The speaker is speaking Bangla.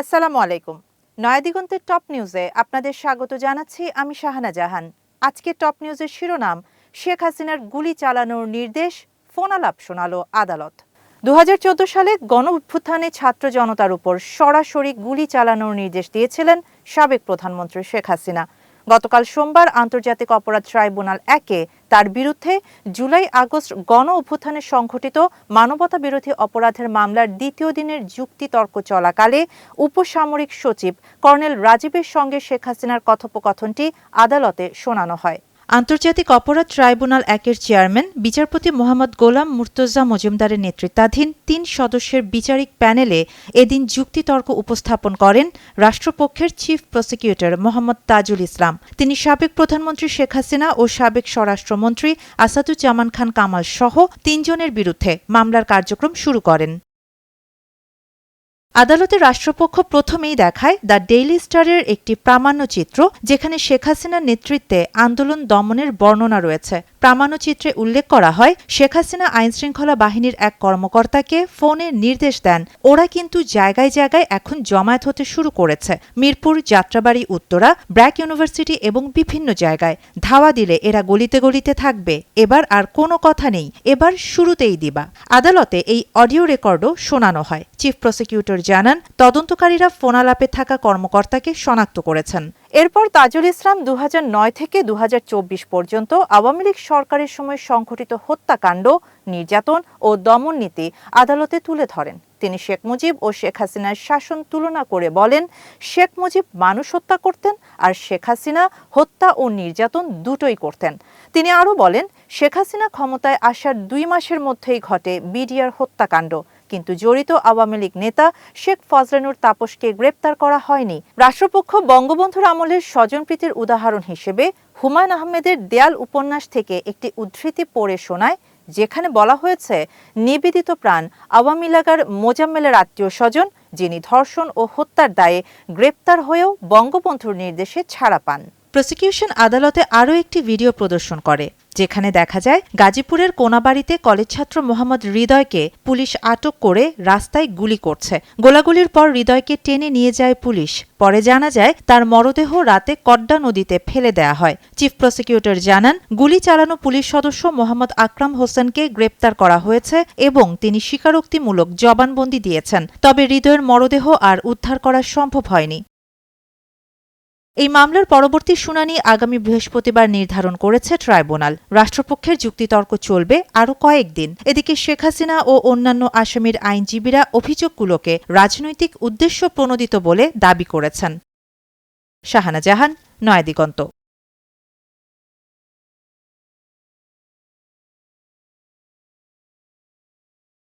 আসসালামু আলাইকুম। নয়াদিগন্তের টপ নিউজে আপনাদের স্বাগত জানাচ্ছি আমি শাহানা জাহান। আজকে টপ নিউজের শিরোনাম, শেখ হাসিনার গুলি চালানোর নির্দেশ ফোনালাপ শোনালো আদালত। দু হাজার চোদ্দ সালে গণ অভ্যুত্থানে ছাত্র জনতার উপর সরাসরি গুলি চালানোর নির্দেশ দিয়েছিলেন সাবেক প্রধানমন্ত্রী শেখ হাসিনা। গতকাল সোমবার আন্তর্জাতিক অপরাধ ট্রাইব্যুনাল একে তার বিরুদ্ধে জুলাই আগস্ট গণ অভ্যুত্থানে সংঘটিত মানবতা বিরোধী অপরাধের মামলার দ্বিতীয় দিনের যুক্তিতর্ক চলাকালে উপসামরিক সচিব কর্নেল রাজীবের সঙ্গে শেখ হাসিনার কথোপকথনটি আদালতে শোনানো হয়। আন্তর্জাতিক অপরাধ ট্রাইব্যুনাল একের চেয়ারম্যান, বিচারপতি মোহাম্মদ গোলাম মুর্তজা মজুমদারের নেতৃত্বাধীন তিন সদস্যের বিচারিক প্যানেলে এদিন যুক্তিতর্ক উপস্থাপন করেন রাষ্ট্রপক্ষের চিফ প্রসিকিউটর মোহাম্মদ তাজুল ইসলাম। তিনি সাবেক প্রধানমন্ত্রী শেখ হাসিনা ও সাবেক স্বরাষ্ট্রমন্ত্রী আসাদুজ্জামান খান কামাল সহ তিনজনের বিরুদ্ধে মামলার কার্যক্রম শুরু করেন। আদালতে রাষ্ট্রপক্ষ প্রথমেই দেখায় দ্য ডেইলি স্টারের একটি প্রামাণ্যচিত্র, যেখানে শেখ হাসিনার নেতৃত্বে আন্দোলন দমনের বর্ণনা রয়েছে। প্রামাণ্যচিত্রে উল্লেখ করা হয়, শেখ হাসিনা আইনশৃঙ্খলা বাহিনীর এক কর্মকর্তাকে ফোনে নির্দেশ দেন, ওরা কিন্তু জায়গায় জায়গায় এখন জমায়েত হতে শুরু করেছে। মিরপুর, যাত্রাবাড়ি, উত্তরা, ব্র্যাক ইউনিভার্সিটি এবং বিভিন্ন জায়গায়। ধাওয়া দিলে এরা গলিতে গলিতে থাকবে। এবার আর কোনো কথা নেই। এবার শুরুতেই দিবা। আদালতে এই অডিও রেকর্ডও শোনানো হয়। চিফ প্রসিকিউটর জানান, তদন্তকারীরা ফোনালাপে থাকা কর্মকর্তাকে শনাক্ত করেছেন। এরপর তাজুল ইসলাম দু হাজার নয় থেকে দু হাজার চব্বিশ পর্যন্ত আওয়ামী লীগ সরকারের সময় সংঘটিত হত্যাকাণ্ড, নির্যাতন ও দমন নীতি আদালতে তুলে ধরেন। তিনি শেখ মুজিব ও শেখ হাসিনার শাসন তুলনা করে বলেন, শেখ মুজিব মানুষ হত্যা করতেন আর শেখ হাসিনা হত্যা ও নির্যাতন দুটোই করতেন। তিনি আরও বলেন, শেখ হাসিনা ক্ষমতায় আসার দুই মাসের মধ্যেই ঘটে বিডিআর হত্যাকাণ্ড। কিন্তু জড়িত আওয়ামী লীগ নেতা শেখ ফজলানুর তাপসকে গ্রেপ্তার করা হয়নি। রাষ্ট্রপক্ষ বঙ্গবন্ধুর আমলের স্বজনপ্রীতির উদাহরণ হিসেবে হুমায়ুন আহমেদের দেয়াল উপন্যাস থেকে একটি উদ্ধৃতি পড়ে শোনায়, যেখানে বলা হয়েছে, নিবেদিত প্রাণ, আওয়ামী লীগের মোজাম্মেলের আত্মীয় স্বজন, যিনি ধর্ষণ ও হত্যার দায়ে গ্রেপ্তার হয়েও বঙ্গবন্ধুর নির্দেশে ছাড়া পান। প্রসিকিউশন আদালতে আরও একটি ভিডিও প্রদর্শন করে, যেখানে দেখা যায় গাজীপুরের কোনাবাড়িতে কলেজ ছাত্র মোহাম্মদ হৃদয়কে পুলিশ আটক করে রাস্তায় গুলি করছে। গোলাগুলির পর হৃদয়কে টেনে নিয়ে যায় পুলিশ। পরে জানা যায় তার মরদেহ রাতে কড্ডা নদীতে ফেলে দেয়া হয়। চিফ প্রসিকিউটর জানান, গুলি চালানো পুলিশ সদস্য মোহাম্মদ আকরাম হোসেনকে গ্রেপ্তার করা হয়েছে এবং তিনি স্বীকারোক্তিমূলক জবানবন্দি দিয়েছেন। তবে হৃদয়ের মরদেহ আর উদ্ধার করা সম্ভব হয়নি। এই মামলার পরবর্তী শুনানি আগামী বৃহস্পতিবার নির্ধারণ করেছে ট্রাইব্যুনাল। রাষ্ট্রপক্ষের যুক্তিতর্ক চলবে আরও কয়েকদিন এদিকে শেখ হাসিনা ও অন্যান্য আসামির আইনজীবীরা অভিযোগগুলোকে রাজনৈতিক উদ্দেশ্য প্রণোদিত বলে দাবি করেছেন। শাহানা জাহান, নয়াদিগন্ত।